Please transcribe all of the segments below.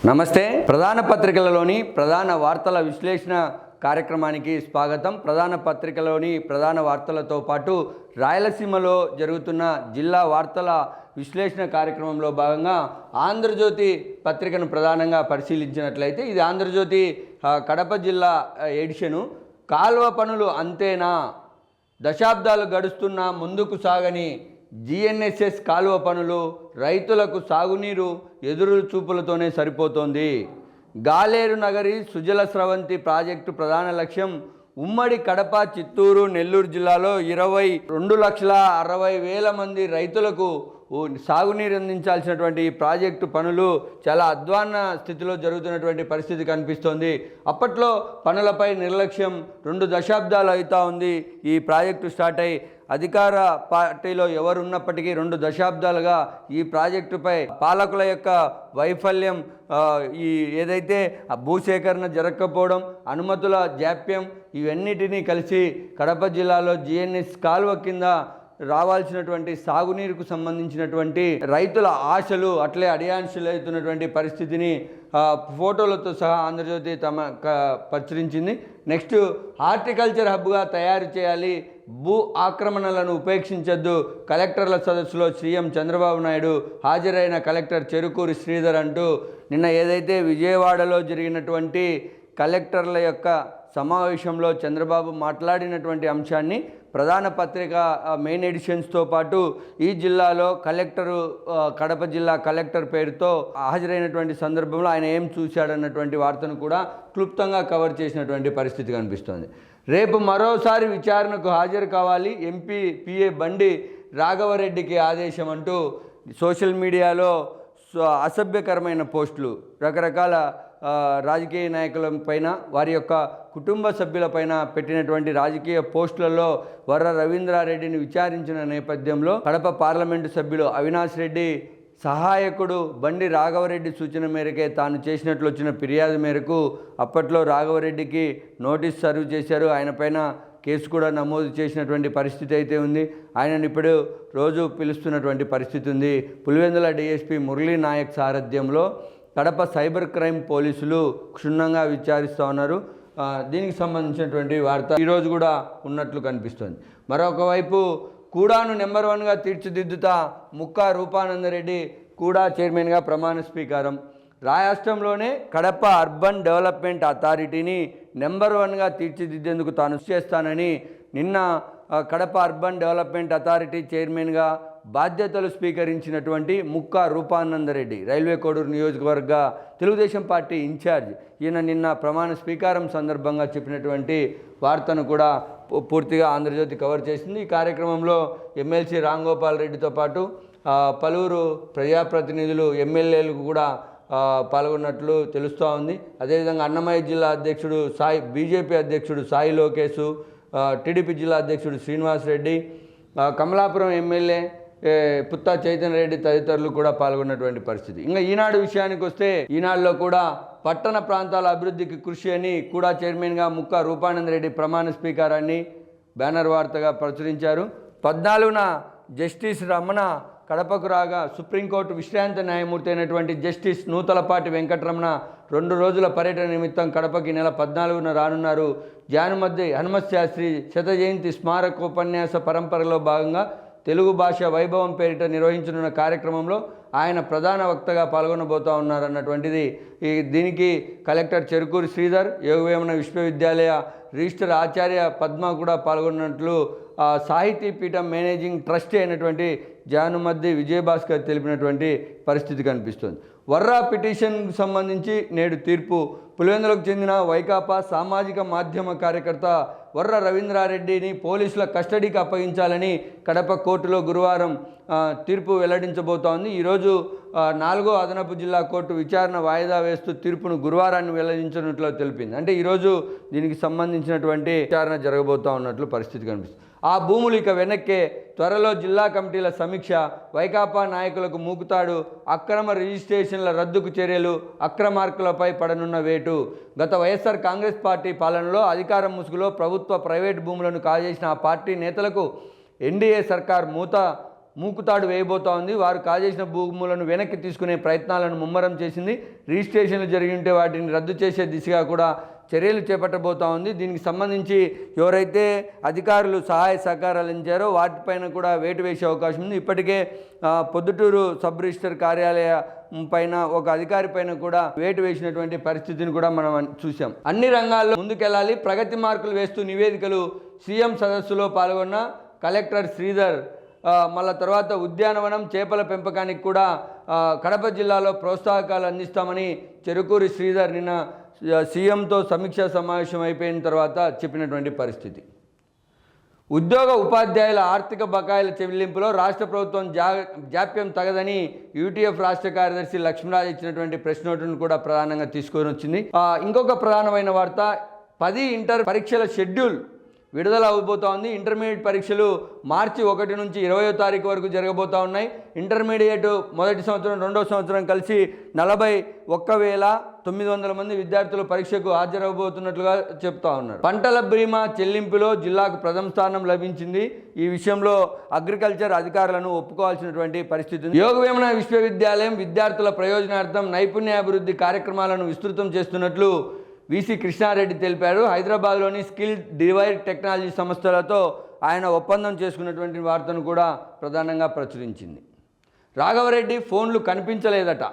నమస్తే. ప్రధాన పత్రికలలోని ప్రధాన వార్తల విశ్లేషణ కార్యక్రమానికి స్వాగతం. ప్రధాన పత్రికలోని ప్రధాన వార్తలతో పాటు రాయలసీమలో జరుగుతున్న జిల్లా వార్తల విశ్లేషణ కార్యక్రమంలో భాగంగా ఆంధ్రజ్యోతి పత్రికను ప్రధానంగా పరిశీలించినట్లయితే ఇది ఆంధ్రజ్యోతి కడప జిల్లా ఎడిషను. కాల్వ పనులు అంతేనా? దశాబ్దాలు గడుస్తున్నా ముందుకు సాగని జిఎన్ఎస్ఎస్ కాలువ పనులు రైతులకు సాగునీరు ఎదురు చూపులతోనే సరిపోతోంది. గాలేరు నగరి సుజల స్రవంతి ప్రాజెక్టు ప్రధాన లక్ష్యం ఉమ్మడి కడప చిత్తూరు నెల్లూరు జిల్లాలో ఇరవై రెండు లక్షల అరవై వేల మంది రైతులకు సాగునీరు అందించాల్సినటువంటి ఈ ప్రాజెక్టు పనులు చాలా అధ్వాన్న స్థితిలో జరుగుతున్నటువంటి పరిస్థితి కనిపిస్తోంది. అప్పట్లో పనులపై నిర్లక్ష్యం రెండు దశాబ్దాలు అవుతా ఉంది. ఈ ప్రాజెక్టు స్టార్ట్ అయ్యి అధికార పార్టీలో ఎవరు ఉన్నప్పటికీ రెండు దశాబ్దాలుగా ఈ ప్రాజెక్టుపై పాలకుల యొక్క వైఫల్యం ఈ ఏదైతే ఆ భూసేకరణ జరగకపోవడం అనుమతుల జాప్యం ఇవన్నిటినీ కలిసి కడప జిల్లాలో జిఎన్ఎస్ కాలువ కింద రావాల్సినటువంటి సాగునీరుకు సంబంధించినటువంటి రైతుల ఆశలు అట్లే అడియాన్షులవుతున్నటువంటి పరిస్థితిని ఫోటోలతో సహా ఆంధ్రజ్యోతి తమ క- ప్రచురించింది. నెక్స్ట్ హార్టికల్చర్ హబ్గా తయారు చేయాలి భూ ఆక్రమణలను ఉపేక్షించొద్దు. కలెక్టర్ల సదస్సులో సీఎం చంద్రబాబు నాయుడు హాజరైన కలెక్టర్ చెరుకూరి శ్రీధర్ అంటూ నిన్న ఏదైతే విజయవాడలో జరిగినటువంటి కలెక్టర్ల యొక్క సమావేశంలో చంద్రబాబు మాట్లాడినటువంటి అంశాన్ని ప్రధాన పత్రిక మెయిన్ ఎడిషన్స్తో పాటు ఈ జిల్లాలో కలెక్టరు కడప జిల్లా కలెక్టర్ పేరుతో హాజరైనటువంటి సందర్భంలో ఆయన ఏం చూశాడన్నటువంటి వార్తను కూడా క్లుప్తంగా కవర్ చేసినటువంటి పరిస్థితి కనిపిస్తోంది. రేపు మరోసారి విచారణకు హాజరు కావాలి. ఎంపీ పిఏ బండి రాఘవరెడ్డికి ఆదేశం అంటూ సోషల్ మీడియాలో అసభ్యకరమైన పోస్టులు. రకరకాల రాజకీయ నాయకుల పైన వారి యొక్క కుటుంబ సభ్యులపైన పెట్టినటువంటి రాజకీయ పోస్టులలో వర్ర రవీంద్రారెడ్డిని విచారించిన నేపథ్యంలో కడప పార్లమెంటు సభ్యులు అవినాష్ రెడ్డి సహాయకుడు బండి రాఘవరెడ్డి సూచన మేరకే తాను చేసినట్లు వచ్చిన ఫిర్యాదు మేరకు అప్పట్లో రాఘవరెడ్డికి నోటీస్ సర్వ్ చేశారు. ఆయన పైన కేసు కూడా నమోదు చేసినటువంటి పరిస్థితి అయితే ఉంది. ఆయనను ఇప్పుడు రోజు పిలుస్తున్నటువంటి పరిస్థితి ఉంది. పులివెందుల డిఎస్పి మురళీ నాయక్ సారథ్యంలో కడప సైబర్ క్రైమ్ పోలీసులు క్షుణ్ణంగా విచారిస్తూ ఉన్నారు. దీనికి సంబంధించినటువంటి వార్త ఈరోజు కూడా ఉన్నట్లు కనిపిస్తుంది. మరొక వైపు కూడాను నెంబర్ వన్గా తీర్చిదిద్దుతా ముక్కా రూపానందరెడ్డి కూడా చైర్మన్గా ప్రమాణ స్వీకారం. రాష్ట్రంలోనే కడప అర్బన్ డెవలప్మెంట్ అథారిటీని నెంబర్ వన్గా తీర్చిదిద్దేందుకు తాను చేస్తానని నిన్న కడప అర్బన్ డెవలప్మెంట్ అథారిటీ చైర్మన్గా బాధ్యతలు స్వీకరించినటువంటి ముక్కా రూపానందరెడ్డి రైల్వే కోడూరు నియోజకవర్గ తెలుగుదేశం పార్టీ ఇన్ఛార్జ్. ఈయన నిన్న ప్రమాణ స్వీకారం సందర్భంగా చెప్పినటువంటి వార్తను కూడా పూర్తిగా ఆంధ్రజ్యోతి కవర్ చేసింది. ఈ కార్యక్రమంలో ఎమ్మెల్సీ రాంగోపాల్ రెడ్డితో పాటు పలువురు ప్రజాప్రతినిధులు ఎమ్మెల్యేలకు కూడా పాల్గొన్నట్లు తెలుస్తూ ఉంది. అదేవిధంగా అన్నమయ్య జిల్లా అధ్యక్షుడు సాయి బీజేపీ అధ్యక్షుడు సాయి లోకేశు టీడీపీ జిల్లా అధ్యక్షుడు శ్రీనివాస్ రెడ్డి కమలాపురం ఎమ్మెల్యే పుత్తా చైతన్య రెడ్డి తదితరులు కూడా పాల్గొన్నటువంటి పరిస్థితి. ఇంకా ఈనాడు విషయానికి వస్తే ఈనాడులో కూడా పట్టణ ప్రాంతాల అభివృద్ధికి కృషి అని కూడా చైర్మన్గా ముక్క రూపానంద రెడ్డి ప్రమాణ స్వీకారాన్ని బ్యానర్ వార్తగా ప్రచురించారు. పద్నాలుగున జస్టిస్ రమణ కడపకు రాగా సుప్రీంకోర్టు విశ్రాంత న్యాయమూర్తి అయినటువంటి జస్టిస్ నూతలపాటి వెంకటరమణ రెండు రోజుల పర్యటన నిమిత్తం కడపకి నెల పద్నాలుగున రానున్నారు. జానుమద్ది హనుమత్ శాస్త్రి శత జయంతి స్మారకోపన్యాస పరంపరలో భాగంగా తెలుగు భాష వైభవం పేరిట నిర్వహించనున్న కార్యక్రమంలో ఆయన ప్రధాన వక్తగా పాల్గొనబోతా ఉన్నారన్నటువంటిది ఈ దీనికి కలెక్టర్ చెరుకూరి శ్రీధర్ యోగవేమన విశ్వవిద్యాలయ రిజిస్టర్ ఆచార్య పద్మ కూడా పాల్గొన్నట్లు సాహితీ పీఠం మేనేజింగ్ ట్రస్టీ అయినటువంటి జానుమద్ది విజయభాస్కర్ తెలిపినటువంటి పరిస్థితి కనిపిస్తుంది. వర్రా పిటిషన్కు సంబంధించి నేడు తీర్పు. పులివెందులకు చెందిన వైకాపా సామాజిక మాధ్యమ కార్యకర్త వర్ర రవీంద్రారెడ్డిని పోలీసుల కస్టడీకి అప్పగించాలని కడప కోర్టులో గురువారం తీర్పు వెల్లడించబోతోంది. ఈరోజు నాలుగో అదనపు జిల్లా కోర్టు విచారణ వాయిదా వేస్తూ తీర్పును గురువారాన్ని వెల్లడించినట్లు తెలిపింది. అంటే ఈరోజు దీనికి సంబంధించినటువంటి విచారణ జరగబోతా ఉన్నట్లు పరిస్థితి కనిపిస్తుంది. ఆ భూములు ఇక వెనక్కే త్వరలో జిల్లా కమిటీల సమీక్ష వైకాపా నాయకులకు మూకుతాడు అక్రమ రిజిస్ట్రేషన్ల రద్దుకు చర్యలు అక్రమార్కులపై పడనున్న వేటు. గత వైఎస్ఆర్ కాంగ్రెస్ పార్టీ పాలనలో అధికారం ముసుగులో ప్రభుత్వ ప్రైవేట్ భూములను కాజేసిన ఆ పార్టీ నేతలకు ఎన్డీఏ సర్కార్ మూత మూకుతాడు వేయబోతా ఉంది. వారు కాజేసిన భూములను వెనక్కి తీసుకునే ప్రయత్నాలను ముమ్మరం చేసింది. రిజిస్ట్రేషన్లు జరిగి ఉంటే వాటిని రద్దు చేసే దిశగా కూడా చర్యలు చేపట్టబోతా ఉంది. దీనికి సంబంధించి ఎవరైతే అధికారులు సహాయ సహకారాలు ఇచ్చారో వాటిపైన కూడా వేటు వేసే అవకాశం ఉంది. ఇప్పటికే పొద్దుటూరు సబ్ రిజిస్టర్ కార్యాలయ పైన ఒక అధికారి పైన కూడా వేటు వేసినటువంటి పరిస్థితిని కూడా మనం చూసాం అన్ని రంగాల్లో ముందుకెళ్ళాలి. ప్రగతి మార్కులు వేస్తూ నివేదికలు సీఎం సదస్సులో పాల్గొన్న కలెక్టర్ శ్రీధర్ మళ్ళా తర్వాత ఉద్యానవనం చేపల పెంపకానికి కూడా కడప జిల్లాలో ప్రోత్సాహకాలు అందిస్తామని చెరుకూరి శ్రీధర్ నిన్న సీఎంతో సమీక్షా సమావేశం అయిపోయిన తర్వాత చెప్పినటువంటి పరిస్థితి. ఉద్యోగ ఉపాధ్యాయుల ఆర్థిక బకాయిల చెల్లింపులో రాష్ట్ర ప్రభుత్వం జా జాప్యం తగదని యూటీఎఫ్ రాష్ట్ర కార్యదర్శి లక్ష్మీరాజ్ ఇచ్చినటువంటి ప్రెస్ నోటును కూడా ప్రధానంగా తీసుకొని వచ్చింది. ఇంకొక ప్రధానమైన వార్త పది ఇంటర్ పరీక్షల షెడ్యూల్ విడుదల అవబోతా ఉంది ఇంటర్మీడియట్ పరీక్షలు మార్చి ఒకటి నుంచి ఇరవయో తారీఖు వరకు జరగబోతా ఉన్నాయి. ఇంటర్మీడియట్ మొదటి సంవత్సరం రెండో సంవత్సరం కలిసి నలభై ఒక్క వేల తొమ్మిది వందల మంది విద్యార్థులు పరీక్షకు హాజరవబోతున్నట్లుగా చెప్తా ఉన్నారు. పంటల బీమా చెల్లింపులో జిల్లాకు ప్రథమ స్థానం లభించింది. ఈ విషయంలో అగ్రికల్చర్ అధికారులను ఒప్పుకోవాల్సినటువంటి పరిస్థితి ఉంది. విశ్వవిద్యాలయం విద్యార్థుల ప్రయోజనార్థం నైపుణ్యాభివృద్ధి కార్యక్రమాలను విస్తృతం చేస్తున్నట్లు విసి కృష్ణారెడ్డి తెలిపారు. హైదరాబాద్లోని స్కిల్ డివైడ్ టెక్నాలజీ సంస్థలతో ఆయన ఒప్పందం చేసుకున్నటువంటి వార్తను కూడా ప్రధానంగా ప్రచురించింది. రాఘవరెడ్డి ఫోన్లు కనిపించలేదట.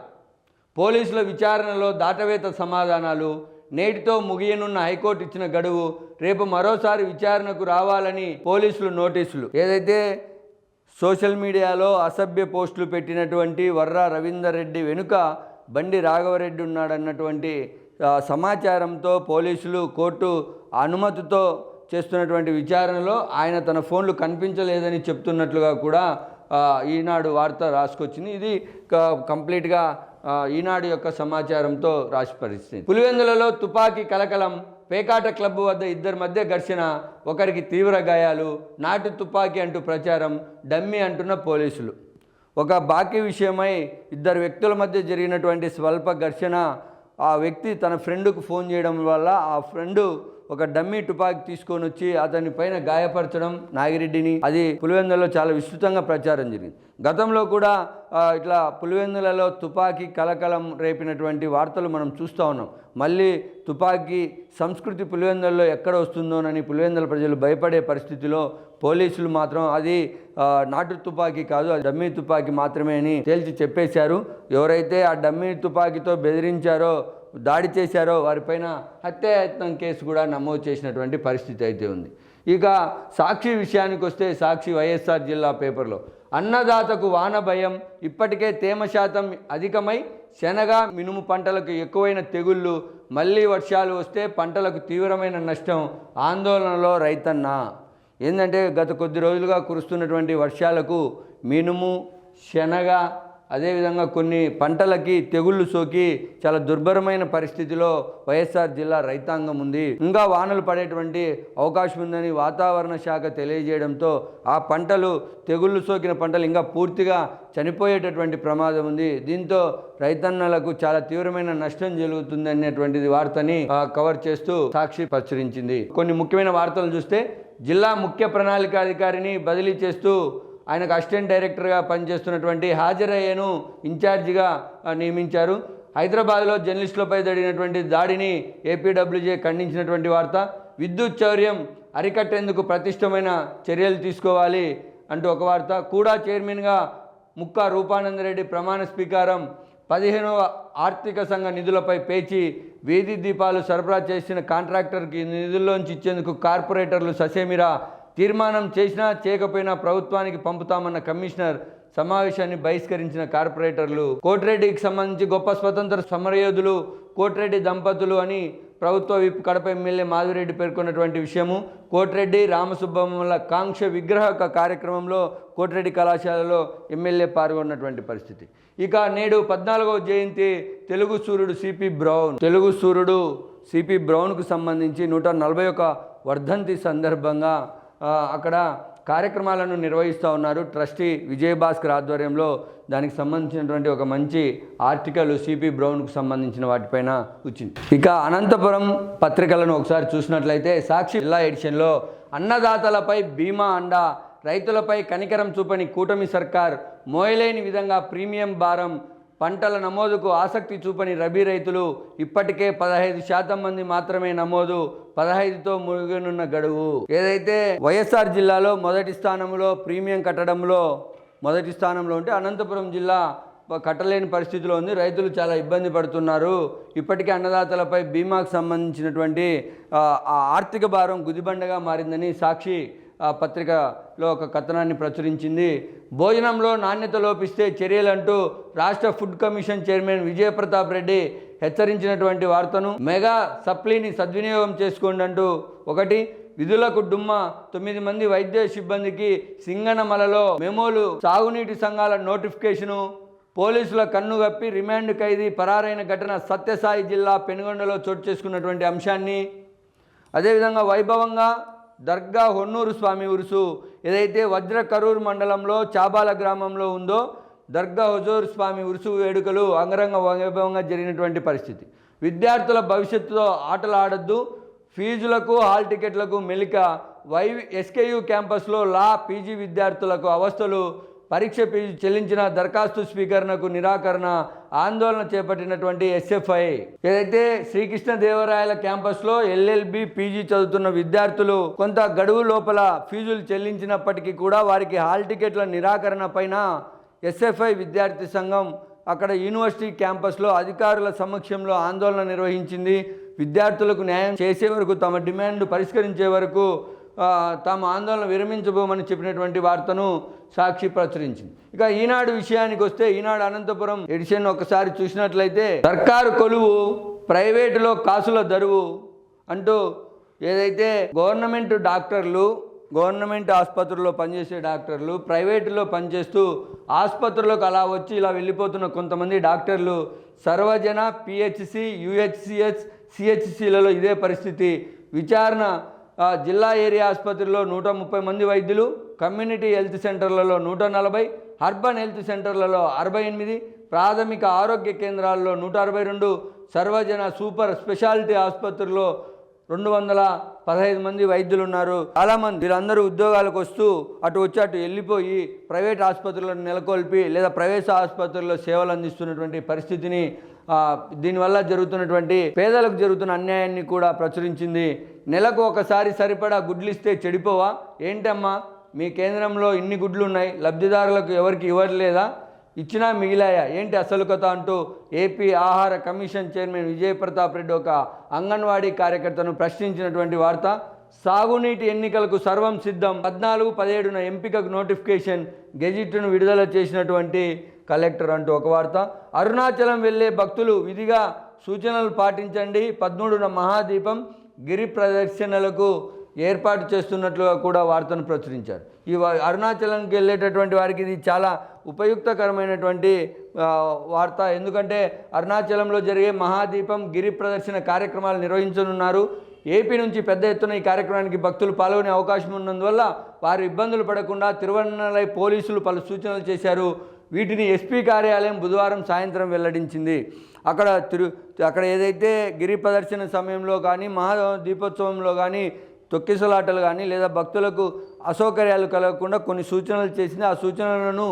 పోలీసుల విచారణలో దాటవేత సమాధానాలు నేటితో ముగియనున్న హైకోర్టు ఇచ్చిన గడువు రేపు మరోసారి విచారణకు రావాలని పోలీసులు నోటీసులు. ఏదైతే సోషల్ మీడియాలో అసభ్య పోస్టులు పెట్టినటువంటి వర్రా రవీందర్ రెడ్డి వెనుక బండి రాఘవరెడ్డి ఉన్నాడన్నటువంటి సమాచారంతో పోలీసులు కోర్టు అనుమతితో చేస్తున్నటువంటి విచారణలో ఆయన తన ఫోన్లు కనిపించలేదని చెప్తున్నట్లుగా కూడా ఈనాడు వార్త రాసుకొచ్చింది. ఇది కంప్లీట్గా ఈనాడు యొక్క సమాచారంతో రాసి పరిస్థితి. పులివెందులలో తుపాకీ కలకలం పేకాట క్లబ్ వద్ద ఇద్దరి మధ్య ఘర్షణ ఒకరికి తీవ్ర గాయాలు నాటు తుపాకీ అంటూ ప్రచారం డమ్మీ అంటున్న పోలీసులు. ఒక బాకీ విషయమై ఇద్దరు వ్యక్తుల మధ్య జరిగినటువంటి స్వల్ప ఘర్షణ ఆ వ్యక్తి తన ఫ్రెండ్కు ఫోన్ చేయడం వల్ల ఆ ఫ్రెండు ఒక డమ్మీ తుపాకీ తీసుకొని వచ్చి అతని పైన గాయపరచడం నాగిరెడ్డిని అది పులివెందులలో చాలా విస్తృతంగా ప్రచారం జరిగింది. గతంలో కూడా ఇట్లా పులివెందులలో తుపాకీ కలకలం రేపినటువంటి వార్తలు మనం చూస్తూ ఉన్నాం. మళ్ళీ తుపాకీ సంస్కృతి పులివెందులలో ఎక్కడ వస్తుందోనని పులివెందుల ప్రజలు భయపడే పరిస్థితిలో పోలీసులు మాత్రం అది నాటు తుపాకీ కాదు అది డమ్మీ తుపాకీ మాత్రమే అని తేల్చి చెప్పేశారు. ఎవరైతే ఆ డమ్మీ తుపాకీతో బెదిరించారో దాడి చేశారో వారిపైన హత్యాయత్నం కేసు కూడా నమోదు చేసినటువంటి పరిస్థితి అయితే ఉంది. ఇక సాక్షి విషయానికి వస్తే సాక్షి వైఎస్ఆర్ జిల్లా పేపర్లో అన్నదాతకు వాన భయం ఇప్పటికే తేమ శాతం అధికమై శనగ మినుము పంటలకు ఎక్కువైన తెగుళ్ళు మళ్ళీ వర్షాలు వస్తే పంటలకు తీవ్రమైన నష్టం ఆందోళనలో రైతన్న. ఏంటంటే గత కొద్ది రోజులుగా కురుస్తున్నటువంటి వర్షాలకు మినుము శనగ అదేవిధంగా కొన్ని పంటలకి తెగుళ్ళు సోకి చాలా దుర్భరమైన పరిస్థితిలో వైఎస్ఆర్ జిల్లా రైతాంగం ఉంది. ఇంకా వానలు పడేటువంటి అవకాశం ఉందని వాతావరణ శాఖ తెలియజేయడంతో ఆ పంటలు తెగుళ్ళు సోకిన పంటలు ఇంకా పూర్తిగా చనిపోయేటటువంటి ప్రమాదం ఉంది. దీంతో రైతన్నలకు చాలా తీవ్రమైన నష్టం జరుగుతుంది అనేటువంటిది వార్తని కవర్ చేస్తూ సాక్షి ప్రచురించింది. కొన్ని ముఖ్యమైన వార్తలు చూస్తే జిల్లా ముఖ్య ప్రణాళికాధికారిని బదిలీ చేస్తూ ఆయనకు అసిస్టెంట్ డైరెక్టర్గా పనిచేస్తున్నటువంటి హాజరయ్యను ఇన్ఛార్జిగా నియమించారు. హైదరాబాద్లో జర్నలిస్టులపై జరిగినటువంటి దాడిని ఏపీడబ్ల్యూజే ఖండించినటువంటి వార్త విద్యుత్ చౌర్యం అరికట్టేందుకు ప్రతిష్టమైన చర్యలు తీసుకోవాలి అంటూ ఒక వార్త. కూడా చైర్మన్గా ముక్కా రూపానందరెడ్డి ప్రమాణ స్వీకారం పదిహేనవ ఆర్థిక సంఘ నిధులపై పేచి వీధి దీపాలు సరఫరా చేసిన కాంట్రాక్టర్కి నిధుల్లోంచి ఇచ్చేందుకు కార్పొరేటర్లు ససేమిరా తీర్మానం చేసినా చేయకపోయినా ప్రభుత్వానికి పంపుతామన్న కమిషనర్ సమావేశాన్ని బహిష్కరించిన కార్పొరేటర్లు కోటిరెడ్డికి సంబంధించి గొప్ప స్వతంత్ర సమరయోధులు కోటిరెడ్డి దంపతులు అని ప్రభుత్వ విప్ కడప ఎమ్మెల్యే మాధురెడ్డి పేర్కొన్నటువంటి విషయము. కోటిరెడ్డి రామసుబ్బమ్మల కాంక్ష విగ్రహ కార్యక్రమంలో కోటిరెడ్డి కళాశాలలో ఎమ్మెల్యే పాల్గొన్నటువంటి పరిస్థితి. ఇక నేడు పద్నాలుగవ జయంతి తెలుగు సూర్యుడు సిపి బ్రౌన్. తెలుగు సూర్యుడు సిపి బ్రౌన్కు సంబంధించి నూట నలభై ఒక వర్ధంతి సందర్భంగా అక్కడ కార్యక్రమాలను నిర్వహిస్తూ ఉన్నారు. ట్రస్టీ విజయభాస్కర్ ఆధ్వర్యంలో దానికి సంబంధించినటువంటి ఒక మంచి ఆర్టికల్ సిపి బ్రౌన్కు సంబంధించిన వాటిపైన వచ్చింది. ఇక అనంతపురం పత్రికలను ఒకసారి చూసినట్లయితే సాక్షి జిల్లా ఎడిషన్లో అన్నదాతలపై బీమా అండ రైతులపై కనికరం చూపని కూటమి సర్కార్ మోయలేని విధంగా ప్రీమియం భారం పంటల నమోదుకు ఆసక్తి చూపని రబీ రైతులు ఇప్పటికే పదహైదు శాతం మంది మాత్రమే నమోదు పదహైదుతో ముగినున్న గడువు. ఏదైతే వైఎస్ఆర్ జిల్లాలో మొదటి స్థానంలో ప్రీమియం కట్టడంలో మొదటి స్థానంలో ఉంటే అనంతపురం జిల్లా కట్టలేని పరిస్థితిలో ఉంది. రైతులు చాలా ఇబ్బంది పడుతున్నారు. ఇప్పటికే అన్నదాతలపై బీమాకు సంబంధించినటువంటి ఆ, ఆర్థిక భారం గుదిబండగా మారిందని సాక్షి పత్రికలో ఒక కథనాన్ని ప్రచురించింది. భోజనంలో నాణ్యత లోపిస్తే చర్యలంటూ రాష్ట్ర food commission chairman Vijayapratap Reddy హెచ్చరించినటువంటి వార్తను మెగా సప్లీని సద్వినియోగం చేసుకోండి అంటూ ఒకటి విధులకు డుమ్మ తొమ్మిది మంది వైద్య సిబ్బందికి సింగనమలలో మెమోలు సాగునీటి సంఘాల నోటిఫికేషను పోలీసుల కన్నుగప్పి రిమాండ్ ఖైదీ పరారైన ఘటన సత్యసాయి జిల్లా పెనుగొండలో చోటు చేసుకున్నటువంటి అంశాన్ని. అదేవిధంగా వైభవంగా దర్గా హొన్నూరు స్వామి ఉరుసు ఏదైతే వజ్ర కరూర్ మండలంలో చాబాల గ్రామంలో ఉందో దర్గా హుజూర్ స్వామి ఉరుసు వేడుకలు అంగరంగ వైభవంగా జరిగినటువంటి పరిస్థితి. విద్యార్థుల భవిష్యత్తులో ఆటలు ఆడద్దు. ఫీజులకు హాల్ టికెట్లకు మెలిక వై ఎస్కేయు క్యాంపస్లో లా పీజీ విద్యార్థులకు అవస్థలు పరీక్ష ఫీజు చెల్లించిన దరఖాస్తు స్వీకరణకు నిరాకరణ ఆందోళన చేపట్టినటువంటి ఎస్ఎఫ్ఐ. ఏదైతే శ్రీకృష్ణదేవరాయల క్యాంపస్లో ఎల్ఎల్బి పీజీ చదువుతున్న విద్యార్థులు కొంత గడువు లోపల ఫీజులు చెల్లించినప్పటికీ కూడా వారికి హాల్ టికెట్ల నిరాకరణ పైన ఎస్ఎఫ్ఐ విద్యార్థి సంఘం అక్కడ యూనివర్సిటీ క్యాంపస్లో అధికారుల సమక్షంలో ఆందోళన నిర్వహించింది. విద్యార్థులకు న్యాయం చేసే వరకు తమ డిమాండ్ పరిష్కరించే వరకు తాము ఆందోళన విరమించబోమని చెప్పినటువంటి వార్తను సాక్షి ప్రచురించింది. ఇక ఈనాడు విషయానికి వస్తే ఈనాడు అనంతపురం ఎడిషన్ ఒకసారి చూసినట్లయితే సర్కారు కొలువు ప్రైవేటులో కాసుల దరువు అంటూ ఏదైతే గవర్నమెంట్ డాక్టర్లు గవర్నమెంట్ ఆసుపత్రుల్లో పనిచేసే డాక్టర్లు ప్రైవేటులో పనిచేస్తూ ఆసుపత్రులకు అలా వచ్చి ఇలా వెళ్ళిపోతున్న కొంతమంది డాక్టర్లు సర్వజన పిహెచ్సి యుహెచ్సిహెచ్ సిహెచ్సిలలో ఇదే పరిస్థితి. విచారణ జిల్లా ఏరియా ఆసుపత్రిలో నూట ముప్పై మంది వైద్యులు కమ్యూనిటీ హెల్త్ సెంటర్లలో నూట నలభై అర్బన్ హెల్త్ సెంటర్లలో అరవై ఎనిమిది ప్రాథమిక ఆరోగ్య కేంద్రాల్లో నూట అరవై రెండు సర్వజన సూపర్ స్పెషాలిటీ ఆసుపత్రిలో రెండు వందల పదహైదు మంది వైద్యులు ఉన్నారు. చాలామంది వీళ్ళందరూ ఉద్యోగాలకు వస్తూ అటు వచ్చి అటు వెళ్ళిపోయి ప్రైవేట్ ఆసుపత్రులను నెలకొల్పి లేదా ప్రైవేట్ ఆసుపత్రుల్లో సేవలు అందిస్తున్నటువంటి పరిస్థితిని దీనివల్ల జరుగుతున్నటువంటి పేదలకు జరుగుతున్న అన్యాయాన్ని కూడా ప్రచురించింది. నెలకు ఒకసారి సరిపడా గుడ్లు ఇస్తే చెడిపోవా? ఏంటమ్మా? మీ కేంద్రంలో ఇన్ని గుడ్లు ఉన్నాయి లబ్ధిదారులకు ఎవరికి ఇవ్వట్లేదా? ఇచ్చినా మిగిలాయా? ఏంటి అసలు కథ అంటూ ఏపీ ఆహార కమిషన్ చైర్మన్ విజయ్ ప్రతాప్ రెడ్డి ఒక అంగన్వాడీ కార్యకర్తను ప్రశ్నించినటువంటి వార్త. సాగునీటి ఎన్నికలకు సర్వం సిద్ధం. పద్నాలుగు పదిహేడున ఎంపికకు నోటిఫికేషన్ గెజిట్ను విడుదల చేసినటువంటి కలెక్టర్ అంటూ ఒక వార్త. అరుణాచలం వెళ్ళే భక్తులు విధిగా సూచనలు పాటించండి. పద్మూడున మహాదీపం గిరి ప్రదర్శనలకు ఏర్పాటు చేస్తున్నట్లుగా కూడా వార్తను ప్రచురించారు. ఈ అరుణాచలంకి వెళ్ళేటటువంటి వారికి ఇది చాలా ఉపయుక్తకరమైనటువంటి వార్త. ఎందుకంటే అరుణాచలంలో జరిగే మహాదీపం గిరి ప్రదర్శన కార్యక్రమాలు నిర్వహించనున్నారు. ఏపీ నుంచి పెద్ద ఎత్తున ఈ కార్యక్రమానికి భక్తులు పాల్గొనే అవకాశం ఉన్నందువల్ల వారు ఇబ్బందులు పడకుండా తిరువన్నలై పోలీసులు పలు సూచనలు చేశారు. వీటిని ఎస్పీ కార్యాలయం బుధవారం సాయంత్రం వెల్లడించింది. అక్కడ తిరు అక్కడ ఏదైతే గిరి ప్రదర్శన సమయంలో కానీ మహా దీపోత్సవంలో కానీ తొక్కిసలాటలు కానీ లేదా భక్తులకు అసౌకర్యాలు కలగకుండా కొన్ని సూచనలు చేసింది. ఆ సూచనలను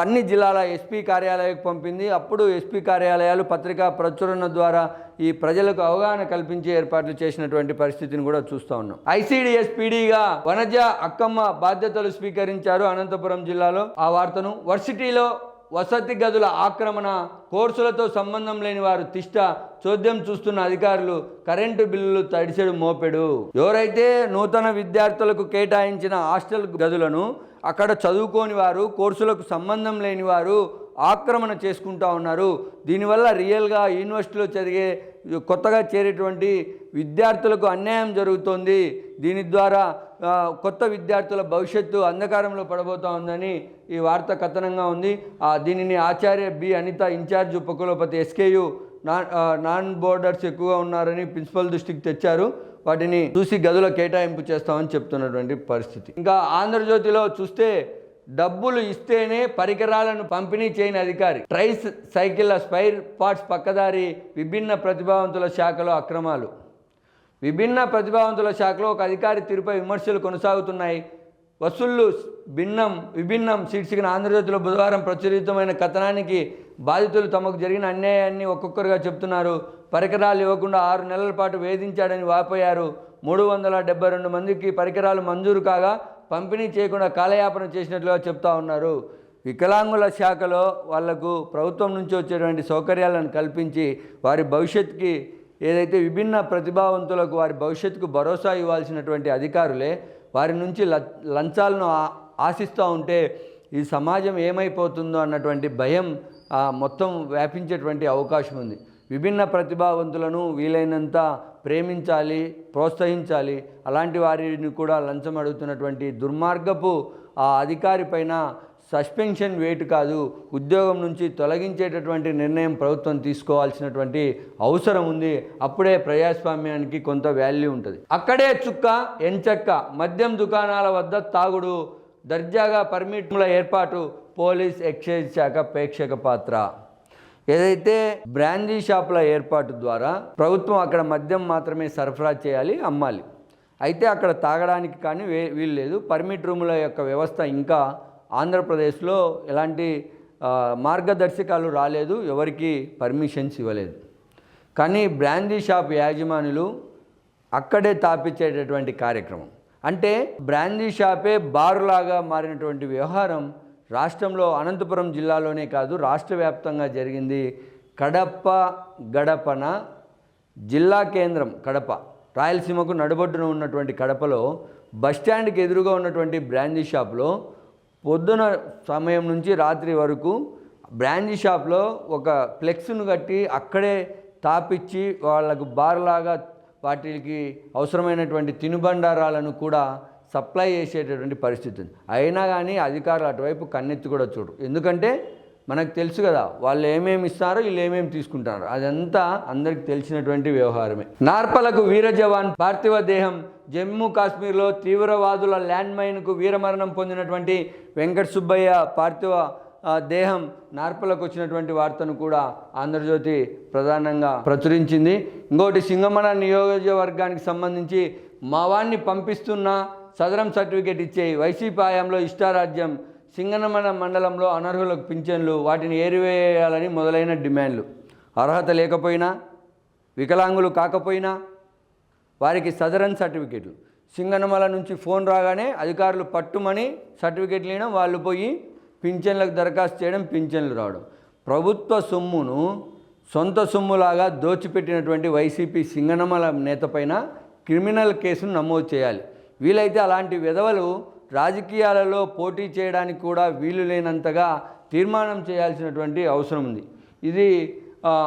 అన్ని జిల్లాల ఎస్పీ కార్యాలయాలకు పంపింది. అప్పుడు ఎస్పీ కార్యాలయాలు పత్రికా ప్రచురణ ద్వారా ఈ ప్రజలకు అవగాహన కల్పించే ఏర్పాట్లు చేసినటువంటి పరిస్థితిని కూడా చూస్తూ ఉన్నాం. ఐసీడీఎస్ పీడీగా వనజ అక్కమ్మ బాధ్యతలు స్వీకరించారు అనంతపురం జిల్లాలో. ఆ వార్తను వర్సిటీలో వసతి గదుల ఆక్రమణ కోర్సులతో సంబంధం లేని వారు తిష్ట చోద్యం చూస్తున్న అధికారులు కరెంటు బిల్లులు తడిసెడు మోపెడు. ఎవరైతే నూతన విద్యార్థులకు కేటాయించిన హాస్టల్ గదులను అక్కడ చదువుకోని వారు కోర్సులకు సంబంధం లేని వారు ఆక్రమణ చేసుకుంటా ఉన్నారు. దీనివల్ల రియల్గా యూనివర్సిటీలో చదివే కొత్తగా చేరేటువంటి విద్యార్థులకు అన్యాయం జరుగుతోంది. దీని ద్వారా కొత్త విద్యార్థుల భవిష్యత్తు అంధకారంలో పడబోతా ఉందని ఈ వార్త కథనంగా ఉంది. ఆ, దీనిని ఆచార్య బి అనిత ఇన్ఛార్జ్ ఉపకులపతి ఎస్కేయు నాన్ నాన్ బోర్డర్స్ ఎక్కువగా ఉన్నారని ప్రిన్సిపల్ దృష్టికి తెచ్చారు. వాటిని చూసి గదుల కేటాయింపు చేస్తామని చెప్తున్నటువంటి పరిస్థితి. ఇంకా ఆంధ్రజ్యోతిలో చూస్తే డబ్బులు ఇస్తేనే పరికరాలను పంపిణీ చేయని అధికారి. ట్రైస్ సైకిళ్ళ స్పైర్ పార్ట్స్ పక్కదారి విభిన్న ప్రతిభావంతుల శాఖలో అక్రమాలు. విభిన్న ప్రతిభావంతుల శాఖలో ఒక అధికారి తీరుపై విమర్శలు కొనసాగుతున్నాయి. వసూళ్ళు భిన్నం విభిన్నం శీర్షికన ఆంధ్రజ్యోతిలో బుధవారం ప్రచురితమైన కథనానికి బాధితులు తమకు జరిగిన అన్యాయాన్ని ఒక్కొక్కరుగా చెప్తున్నారు. పరికరాలు ఇవ్వకుండా ఆరు నెలల పాటు వేధించాడని వాపోయారు. మూడు వందల డెబ్బై రెండు మందికి పరికరాలు మంజూరు కాగా పంపిణీ చేయకుండా కాలయాపన చేసినట్లుగా చెప్తా ఉన్నారు. వికలాంగుల శాఖలో వాళ్ళకు ప్రభుత్వం నుంచి వచ్చేటువంటి సౌకర్యాలను కల్పించి వారి భవిష్యత్తుకి ఏదైతే విభిన్న ప్రతిభావంతులకు వారి భవిష్యత్తుకు భరోసా ఇవ్వాల్సినటువంటి అధికారులే వారి నుంచి లంచాలను ఆశిస్తూ ఉంటే ఈ సమాజం ఏమైపోతుందో అన్నటువంటి భయం మొత్తం వ్యాపించేటువంటి అవకాశం ఉంది. విభిన్న ప్రతిభావంతులను వీలైనంత ప్రేమించాలి ప్రోత్సహించాలి అలాంటి వారిని కూడా లంచం అడుగుతున్నటువంటి దుర్మార్గపు ఆ అధికారి పైన సస్పెన్షన్ వేటు కాదు ఉద్యోగం నుంచి తొలగించేటటువంటి నిర్ణయం ప్రభుత్వం తీసుకోవాల్సినటువంటి అవసరం ఉంది. అప్పుడే ప్రజాస్వామ్యానికి కొంత వాల్యూ ఉంటుంది. అక్కడే చుక్క ఎంచక్క మద్యం దుకాణాల వద్ద తాగుడు దర్జాగా పర్మిట్ల ఏర్పాటు పోలీస్ ఎక్సైజ్ శాఖ ప్రేక్షక పాత్ర. ఏదైతే బ్రాందీ షాపుల ఏర్పాటు ద్వారా ప్రభుత్వం అక్కడ మద్యం మాత్రమే సరఫరా చేయాలి అమ్మాలి. అయితే అక్కడ తాగడానికి కానీ వే వీలు లేదు పర్మిట్ రూముల యొక్క వ్యవస్థ ఇంకా ఆంధ్రప్రదేశ్లో ఎలాంటి మార్గదర్శకాలు రాలేదు ఎవరికి పర్మిషన్స్ ఇవ్వలేదు. కానీ బ్రాందీ షాప్ యాజమానులు అక్కడే తాపించేటటువంటి కార్యక్రమం. అంటే బ్రాందీ షాపే బారులాగా మారినటువంటి వ్యవహారం రాష్ట్రంలో అనంతపురం జిల్లాలోనే కాదు రాష్ట్ర వ్యాప్తంగా జరిగింది. కడప గడపన జిల్లా కేంద్రం కడప రాయలసీమకు నడుబొడ్డున ఉన్నటువంటి కడపలో బస్టాండ్కి ఎదురుగా ఉన్నటువంటి బ్రాందీ షాప్లో పొద్దున సమయం నుంచి రాత్రి వరకు బ్రాంచీ షాప్లో ఒక ఫ్లెక్స్ను కట్టి అక్కడే తాపిచ్చి వాళ్ళకు బార్లాగా వాటికి అవసరమైనటువంటి తినుబండారాలను కూడా సప్లై చేసేటటువంటి పరిస్థితి ఉంది. అయినా కానీ అధికారులు అటువైపు కన్నెత్తి కూడా చూడరు. ఎందుకంటే మనకు తెలుసు కదా వాళ్ళు ఏమేమి ఇస్తారో వీళ్ళు ఏమేమి తీసుకుంటారు. అదంతా అందరికి తెలిసినటువంటి వ్యవహారమే. నార్పలకు వీర జవాన్ పార్థివ దేహం జమ్మూ కాశ్మీర్లో తీవ్రవాదుల ల్యాండ్ మైన్కు వీరమరణం పొందినటువంటి వెంకట సుబ్బయ్య పార్థివ దేహం నార్పలకు వచ్చినటువంటి వార్తను కూడా ఆంధ్రజ్యోతి ప్రధానంగా ప్రచురించింది. ఇంకోటి సింగమన నియోజకవర్గానికి సంబంధించి మావాన్ని పంపిస్తున్న సదరం సర్టిఫికేట్ ఇచ్చే వైసీపీ హయాంలో ఇష్టారాజ్యం సింగనమన మండలంలో అనర్హులకు పింఛన్లు వాటిని ఏరివేయాలని మొదలైన డిమాండ్లు. అర్హత లేకపోయినా వికలాంగులు కాకపోయినా వారికి సదరన్ సర్టిఫికేట్లు. సింగనమల నుంచి ఫోన్ రాగానే అధికారులు పట్టుమని సర్టిఫికేట్లు ఇవ్వడం వాళ్ళు పోయి పింఛన్లకు దరఖాస్తు చేయడం పింఛన్లు రావడం. ప్రభుత్వ సొమ్మును సొంత సొమ్ములాగా దోచిపెట్టినటువంటి వైసీపీ సింగనమల నేతపైన క్రిమినల్ కేసును నమోదు చేయాలి. వీలైతే అలాంటి విధవలు రాజకీయాలలో పోటీ చేయడానికి కూడా వీలు లేనంతగా తీర్మానం చేయాల్సినటువంటి అవసరం ఉంది. ఇది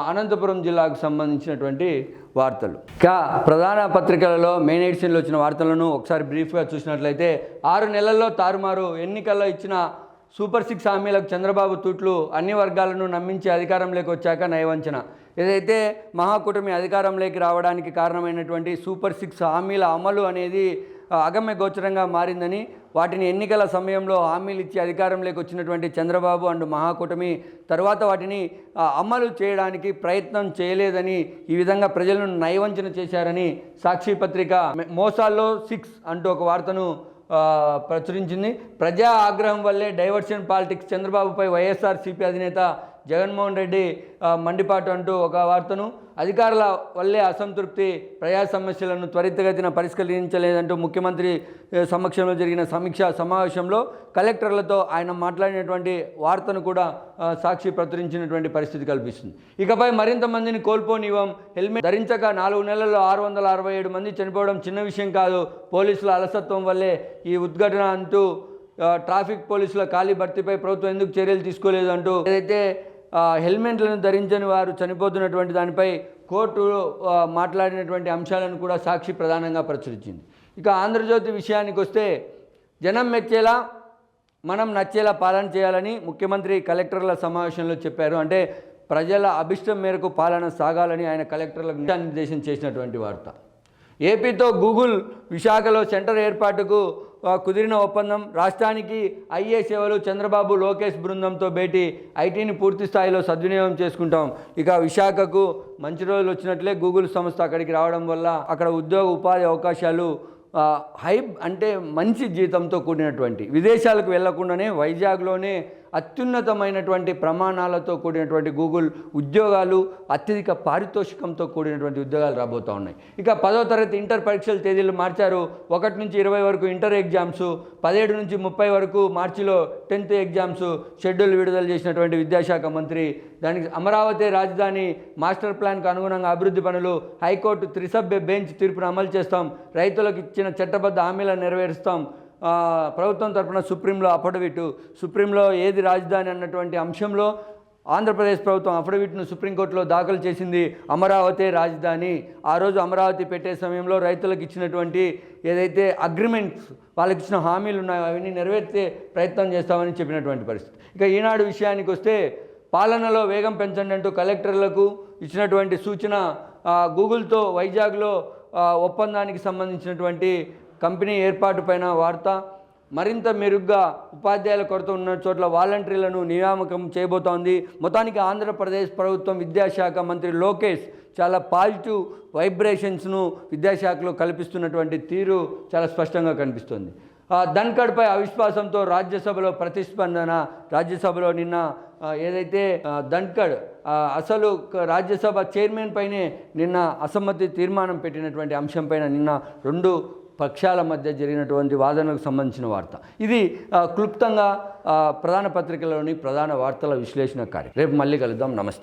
అనంతపురం జిల్లాకు సంబంధించినటువంటి వార్తలు. ఇంకా ప్రధాన పత్రికలలో మెయిన్ ఎడిషన్లో వచ్చిన వార్తలను ఒకసారి బ్రీఫ్గా చూసినట్లయితే ఆరు నెలల్లో తారుమారు ఎన్నికల్లో ఇచ్చిన సూపర్ సిక్స్ హామీలకు చంద్రబాబు తూట్లు అన్ని వర్గాలను నమ్మించి అధికారంలోకి వచ్చాక నయవంచన. ఏదైతే మహాకూటమి అధికారంలోకి రావడానికి కారణమైనటువంటి సూపర్ సిక్స్ హామీల అమలు అనేది అగమ్య గోచరంగా మారిందని వాటిని ఎన్నికల సమయంలో హామీలు ఇచ్చి అధికారంలోకి వచ్చినటువంటి చంద్రబాబు అండ్ మహాకూటమి తర్వాత వాటిని అమలు చేయడానికి ప్రయత్నం చేయలేదని ఈ విధంగా ప్రజలను నయవంచన చేశారని సాక్షి పత్రిక మోసాల్లో సిక్స్ అంటూ ఒక వార్తను ప్రచురించింది. ప్రజా ఆగ్రహం వల్లే డైవర్షన్ పాలిటిక్స్ చంద్రబాబుపై వైఎస్ఆర్సీపీ అధినేత జగన్మోహన్ రెడ్డి మండిపాటు అంటూ ఒక వార్తను అధికారుల వల్లే అసంతృప్తి ప్రజా సమస్యలను త్వరితగతిన పరిష్కరించలేదంటూ ముఖ్యమంత్రి సమక్షంలో జరిగిన సమీక్ష సమావేశంలో కలెక్టర్లతో ఆయన మాట్లాడినటువంటి వార్తను కూడా సాక్షి ప్రచురించినటువంటి పరిస్థితి కల్పిస్తుంది. ఇకపై మరింత మందిని కోల్పోనివ్వం హెల్మెట్ ధరించక నాలుగు నెలల్లో ఆరు వందల అరవై ఏడు మంది చనిపోవడం చిన్న విషయం కాదు పోలీసుల అలసత్వం వల్లే ఈ ఉద్ఘటన అంటూ ట్రాఫిక్ పోలీసుల ఖాళీ భర్తీపై ప్రభుత్వం ఎందుకు చర్యలు తీసుకోలేదు అంటూ ఏదైతే హెల్మెట్లను ధరించని వారు చనిపోతున్నటువంటి దానిపై కోర్టు మాట్లాడినటువంటి అంశాలను కూడా సాక్షి ప్రధానంగా ప్రచురించింది. ఇక ఆంధ్రజ్యోతి విషయానికి వస్తే జనం మెచ్చేలా మనం నచ్చేలా పాలన చేయాలని ముఖ్యమంత్రి కలెక్టర్ల సమావేశంలో చెప్పారు. అంటే ప్రజల అభిష్టం మేరకు పాలన సాగాలని ఆయన కలెక్టర్లకు నిర్దేశం చేసినటువంటి వార్త. ఏపీతో గూగుల్ విశాఖలో సెంటర్ ఏర్పాటుకు కుదిరిన ఒప్పందం. రాష్ట్రానికి ఐఏ సేవలు చంద్రబాబు లోకేష్ బృందంతో భేటీ ఐటీని పూర్తి స్థాయిలో సద్వినియోగం చేసుకుంటాం. ఇక విశాఖకు మంచి రోజులు వచ్చినట్లే గూగుల్ సంస్థ అక్కడికి రావడం వల్ల అక్కడ ఉద్యోగ ఉపాధి అవకాశాలు హై అంటే మంచి జీతంతో కూడినటువంటి విదేశాలకు వెళ్ళకుండానే వైజాగ్లోనే అత్యున్నతమైనటువంటి ప్రమాణాలతో కూడినటువంటి గూగుల్ ఉద్యోగాలు అత్యధిక పారితోషికంతో కూడినటువంటి ఉద్యోగాలు రాబోతూ ఉన్నాయి. ఇక పదో తరగతి ఇంటర్ పరీక్షల తేదీలు మార్చారు. ఒకటి నుంచి ఇరవై వరకు ఇంటర్ ఎగ్జామ్స్ పదిహేడు నుంచి ముప్పై వరకు మార్చిలో టెన్త్ ఎగ్జామ్స్ షెడ్యూల్ విడుదల చేసినటువంటి విద్యాశాఖ మంత్రి. దానికి అమరావతి రాజధాని మాస్టర్ ప్లాన్కు అనుగుణంగా అభివృద్ధి పనులు హైకోర్టు త్రిసభ్య బెంచ్ తీర్పును అమలు చేస్తాం. రైతులకు ఇచ్చిన చట్టబద్ధ హామీలను నెరవేరుస్తాం. ప్రభుత్వం తరపున సుప్రీంలో అఫిడవిట్ సుప్రీంలో ఏది రాజధాని అన్నటువంటి అంశంలో ఆంధ్రప్రదేశ్ ప్రభుత్వం అఫిడవిట్ను సుప్రీంకోర్టులో దాఖలు చేసింది అమరావతి రాజధాని. ఆ రోజు అమరావతి పెట్టే సమయంలో రైతులకు ఇచ్చినటువంటి ఏదైతే అగ్రిమెంట్స్ వాళ్ళకి ఇచ్చిన హామీలు ఉన్నాయో అవన్నీ నెరవేర్చే ప్రయత్నం చేస్తామని చెప్పినటువంటి పరిస్థితి. ఇక ఈనాడు విషయానికి వస్తే పాలనలో వేగం పెంచండి అంటూ కలెక్టర్లకు ఇచ్చినటువంటి సూచన గూగుల్తో వైజాగ్లో ఒప్పందానికి సంబంధించినటువంటి కంపెనీ ఏర్పాటు పైన వార్త మరింత మెరుగ్గా ఉపాధ్యాయుల కొరత ఉన్న చోట్ల వాలంటీర్లను నియామకం చేయబోతోంది. మొత్తానికి ఆంధ్రప్రదేశ్ ప్రభుత్వం విద్యాశాఖ మంత్రి లోకేష్ చాలా పాజిటివ్ వైబ్రేషన్స్ను విద్యాశాఖలో కల్పిస్తున్నటువంటి తీరు చాలా స్పష్టంగా కనిపిస్తుంది. ధన్కడ్పై అవిశ్వాసంతో రాజ్యసభలో ప్రతిస్పందన రాజ్యసభలో నిన్న ఏదైతే ధన్కడ్ అసలు రాజ్యసభ చైర్మన్ పైనే నిన్న అసమ్మతి తీర్మానం పెట్టినటువంటి అంశంపైన నిన్న రెండు పక్షాల మధ్య జరిగినటువంటి వాదనకు సంబంధించిన వార్త. ఇది క్లుప్తంగా ప్రధాన పత్రికలోని ప్రధాన వార్తల విశ్లేషణ కార్యం. రేపు మళ్ళీ కలుద్దాం. నమస్తే.